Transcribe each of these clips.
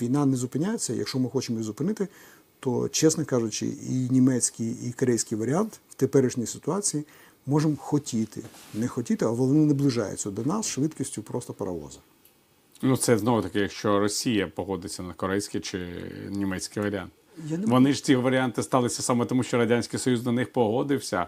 Війна не зупиняється. Якщо ми хочемо її зупинити, то, чесно кажучи, і німецький, і корейський варіант в теперішній ситуації можемо хотіти, не хотіти, але вони наближаються до нас швидкістю просто паровоза. Ну, це знову таки, якщо Росія погодиться на корейський чи німецький варіант. Я не Вони ж ці варіанти сталися саме тому, що Радянський Союз на них погодився.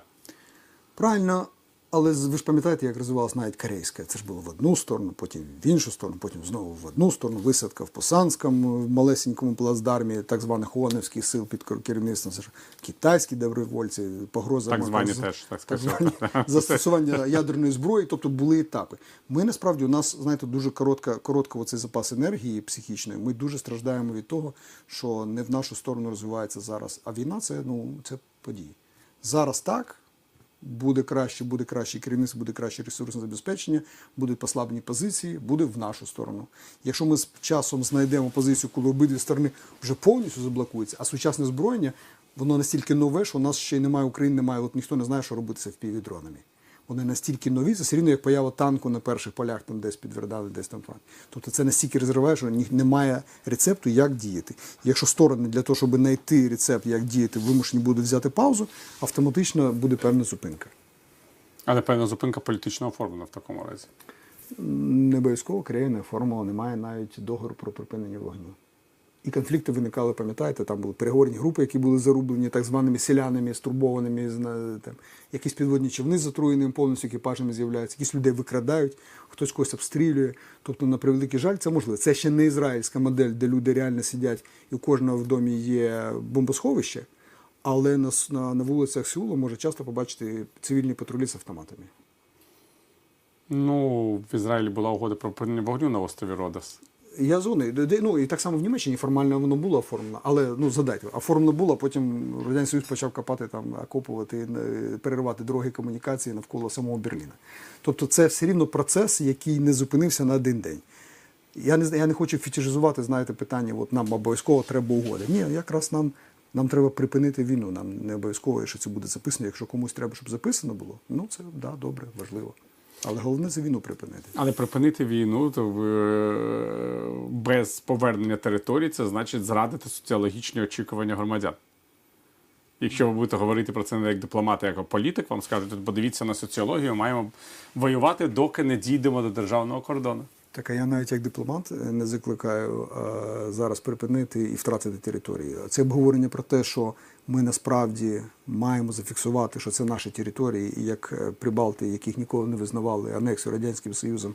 Правильно, але ви ж пам'ятаєте, як розвивалася навіть корейська. Це ж було в одну сторону, потім в іншу сторону, потім знову в одну сторону. Висадка в Посанському, в малесенькому плацдармі так званих ООНівських сил під кер- керівництвом це ж китайські добровольці, погроза Так звані з- теж, так так звані застосування ядерної зброї, тобто були етапи. Ми насправді у нас, знаєте, дуже коротка, коротко оцей запас енергії психічної. Ми дуже страждаємо від того, що не в нашу сторону розвивається зараз. А війна це ну це події. Зараз так. Буде краще, буде краще керівництво, буде краще ресурсне забезпечення, будуть послаблені позиції, буде в нашу сторону. Якщо ми з часом знайдемо позицію, коли обидві сторони вже повністю заблокуються, а сучасне зброєння, воно настільки нове, що у нас ще й немає України, немає, от ніхто не знає, що робити з FPV-дронами. Вони настільки нові, це все рівно як поява танку на перших полях, там десь під Вердали, десь там. фронт. Тобто це настільки розриває, що немає рецепту, як діяти. Якщо сторони для того, щоб знайти рецепт, як діяти, вимушені будуть взяти паузу, автоматично буде певна зупинка. Але певна зупинка політично оформлена в такому разі. Не обов'язково Корея не оформила, немає навіть договору про припинення вогню. І конфлікти виникали, пам'ятаєте, там були переговорні групи, які були зарублені так званими селянами, стурбованими, там, якісь підводні човни з затруєними повністю екіпажами з'являються, якісь людей викрадають, хтось когось обстрілює. Тобто, на превеликий жаль, це можливо. Це ще не ізраїльська модель, де люди реально сидять, і у кожного в домі є бомбосховище, але на, на, на вулицях Сеула може часто побачити цивільні патрулі з автоматами. Ну, в Ізраїлі була угода про припинення вогню на острові Родос. Я зони, де- ну і так само в Німеччині формально воно було оформлено, але ну задайте, оформлено було, потім Радянський Союз почав копати там, окопувати, е, переривати дороги комунікації навколо самого Берліна. Тобто це все рівно процес, який не зупинився на один день. Я не, я не хочу фетишизувати, знаєте, питання, от нам обов'язково треба угоди. Ні, якраз нам, нам треба припинити війну. Нам не обов'язково, що це буде записано. Якщо комусь треба, щоб записано було, ну це да, добре, важливо. Але головне це війну припинити. Але припинити війну то е, без повернення території це значить зрадити соціологічні очікування громадян. Якщо ви будете говорити про це не як дипломат, а як політик, вам скажуть, подивіться на соціологію, маємо воювати, доки не дійдемо до державного кордону. Так, а я навіть як дипломат е, не закликаю е, зараз припинити і втратити території. Це обговорення про те, що ми насправді маємо зафіксувати, що це наші території, і як е, прибалти, яких ніколи не визнавали анексію Радянським Союзом,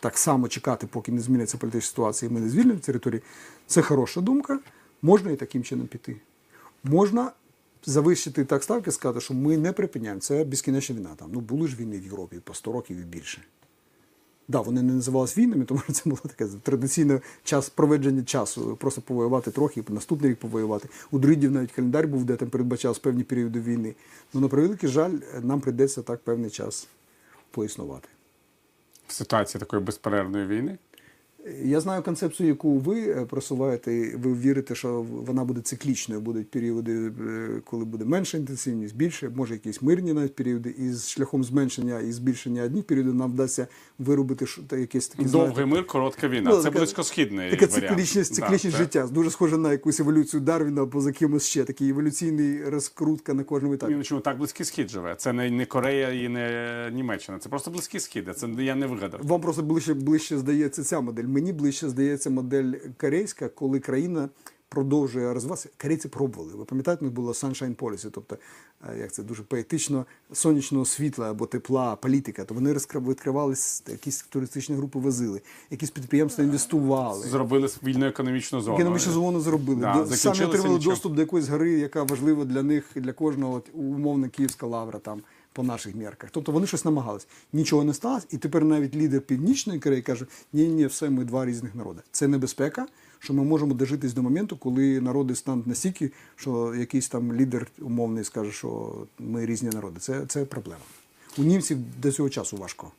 так само чекати, поки не зміниться політична ситуація, і ми не звільнимо території. Це хороша думка. Можна і таким чином піти. Можна завищити так ставки, сказати, що ми не припиняємо. Це безкінечна війна. Там ну були ж війни в Європі по 100 років і більше. Да, вони не називалися війнами, тому що це було таке традиційне час проведення часу. Просто повоювати трохи, наступний рік повоювати. У друїдів навіть календар був, де там передбачав певні періоди війни. Ну, на превеликий жаль, нам прийдеться так певний час поіснувати. В ситуації такої безперервної війни. Я знаю концепцію, яку ви е, просуваєте. Ви вірите, що вона буде циклічною. Будуть періоди, е, коли буде менша інтенсивність, більше, може якісь мирні навіть періоди, і з шляхом зменшення і збільшення одних періодів нам вдасться виробити ш- та якесь таке Довгий мир, коротка війна. Ну, це така- близькосхідний Така варіант. циклічність, Да, циклічність це- життя. Дуже схоже на якусь еволюцію Дарвіна або за кимось ще. Такий еволюційний розкрутка на кожному етапі. Ну чому так близький схід живе? Це не, не Корея і не Німеччина. Це просто близький схід. Це я не вигадав. Вам просто ближче, ближче здається ця модель. Мені ближче здається модель корейська, коли країна продовжує розвиватися. Корейці пробували. Ви пам'ятаєте, у них було sunshine policy, тобто е, як це дуже поетично сонячного світла або тепла, політика. То вони відкривали якісь туристичні групи, возили, якісь підприємства інвестували. Зробили вільну економічну зону. Економічну зону зробили. Да, До- Самі отримали нічим. доступ до якоїсь гори, яка важлива для них, для кожного, умовно Київська лавра там по наших мірках. Тобто вони щось намагались. Нічого не сталося, і тепер навіть лідер Північної Кореї каже: ні, ні, все, ми два різних народи. Це небезпека, що ми можемо дожитись до моменту, коли народи стануть настільки, що якийсь там лідер умовний скаже, що ми різні народи. Це, це проблема. У німців до цього часу важко.